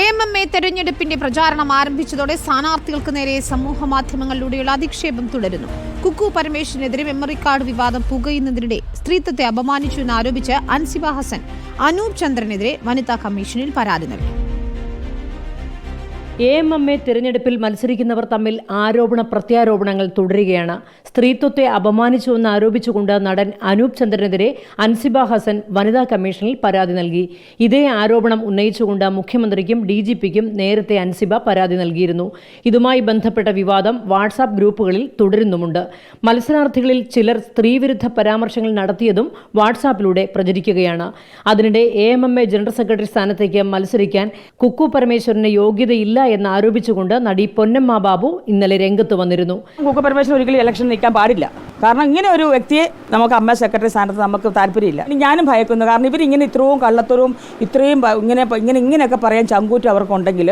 A M M A തെരഞ്ഞെടുപ്പിന്റെ പ്രചാരണം ആരംഭിച്ചതോടെ സ്ഥാനാർത്ഥികൾക്ക് നേരെ സമൂഹ മാധ്യമങ്ങളിലൂടെയുള്ള അധിക്ഷേപം തുടരുന്നു. കുക്കു പരമേശ്വരനെതിരെ മെമ്മറി കാർഡ് വിവാദം പുകയുന്നതിനിടെ സ്ത്രീത്വത്തെ അപമാനിച്ചു എന്നാരോപിച്ച് അൻസിബ ഹസൻ അനൂപ് ചന്ദ്രനെതിരെ വനിതാ കമ്മീഷനിൽ പരാതി നൽകി. എ എം എം എ തിരഞ്ഞെടുപ്പിൽ മത്സരിക്കുന്നവർ തമ്മിൽ ആരോപണ പ്രത്യാരോപണങ്ങൾ തുടരുകയാണ്. സ്ത്രീത്വത്തെ അപമാനിച്ചുവെന്ന് ആരോപിച്ചുകൊണ്ട് നടൻ അനൂപ് ചന്ദ്രനെതിരെ അൻസിബ ഹസൻ വനിതാ കമ്മീഷനിൽ പരാതി നൽകി. ഇതേ ആരോപണം ഉന്നയിച്ചുകൊണ്ട് മുഖ്യമന്ത്രിക്കും ഡി ജി പിക്കും നേരത്തെ അൻസിബ പരാതി നൽകിയിരുന്നു. ഇതുമായി ബന്ധപ്പെട്ട വിവാദം വാട്സാപ്പ് ഗ്രൂപ്പുകളിൽ തുടരുന്നുമുണ്ട്. മത്സരാർത്ഥികളിൽ ചിലർ സ്ത്രീവിരുദ്ധ പരാമർശങ്ങൾ നടത്തിയതും വാട്സാപ്പിലൂടെ പ്രചരിക്കുകയാണ്. അതിനിടെ A M M A general secretary സ്ഥാനത്തേക്ക് മത്സരിക്കാൻ കുക്കു പരമേശ്വരന് യോഗ്യതയില്ല എന്ന് ആരോപിച്ചുകൊണ്ട് നടി പൊന്നമ്മ ബാബു ഇന്നലെ രംഗത്ത് വന്നിരുന്നു. ഒരിക്കലും ഇലക്ഷൻ നിൽക്കാൻ പാടില്ല. കാരണം ഇങ്ങനെ ഒരു വ്യക്തിയെ നമുക്ക് അമ്മ സെക്രട്ടറി സ്ഥാനത്ത് നമുക്ക് താല്പര്യമില്ല. ഞാനും ഭയക്കുന്നു. കാരണം ഇവർ ഇങ്ങനെ ഇത്രയും കള്ളത്തരവും ഇത്രയും ഇങ്ങനെ ഇങ്ങനെ ഇങ്ങനെയൊക്കെ പറയാൻ ചങ്കൂറ്റം അവർക്കുണ്ടെങ്കിൽ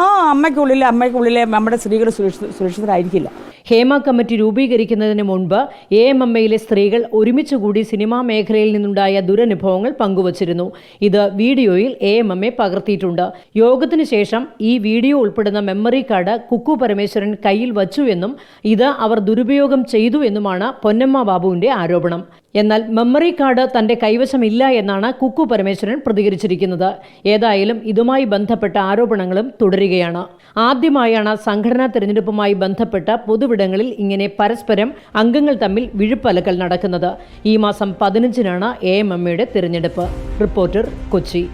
ആ അമ്മയ്ക്കുള്ളിൽ അമ്മയ്ക്കുള്ളിലെ നമ്മുടെ സ്ത്രീകൾ സുരക്ഷിത സുരക്ഷിതരായിരിക്കില്ല. ഹേമ കമ്മിറ്റി രൂപീകരിക്കുന്നതിന് മുൻപ് എ എം എം എയിലെ സ്ത്രീകൾ ഒരുമിച്ചുകൂടി സിനിമാ മേഖലയിൽ നിന്നുണ്ടായ ദുരനുഭവങ്ങൾ പങ്കുവച്ചിരുന്നു. ഇത് വീഡിയോയിൽ എ എം എം എ പകർത്തിയിട്ടുണ്ട്. യോഗത്തിന് ശേഷം ഈ വീഡിയോ ഉൾപ്പെടുന്ന മെമ്മറി കാർഡ് കുക്കു പരമേശ്വരൻ കയ്യിൽ വച്ചു എന്നും ഇത് അവർ ദുരുപയോഗം ചെയ്തു എന്നുമാണ് പൊന്നമ്മ ബാബുവിന്റെ ആരോപണം. എന്നാൽ മെമ്മറി കാർഡ് തന്റെ കൈവശമില്ല എന്നാണ് കുക്കു പരമേശ്വരൻ പ്രതികരിച്ചിരിക്കുന്നത്. ഏതായാലും ഇതുമായി ബന്ധപ്പെട്ട ആരോപണങ്ങളും തുടരുകയാണ്. ആദ്യമായാണ് സംഘടനാ തിരഞ്ഞെടുപ്പുമായി ബന്ധപ്പെട്ട പൊതുവിടങ്ങളിൽ ഇങ്ങനെ പരസ്പരം അംഗങ്ങൾ തമ്മിൽ വിഴുപ്പലക്കൽ നടക്കുന്നത്. ഈ മാസം പതിനഞ്ചിനാണ് എ എം എമ്മയുടെ തിരഞ്ഞെടുപ്പ്. റിപ്പോർട്ടർ കൊച്ചി.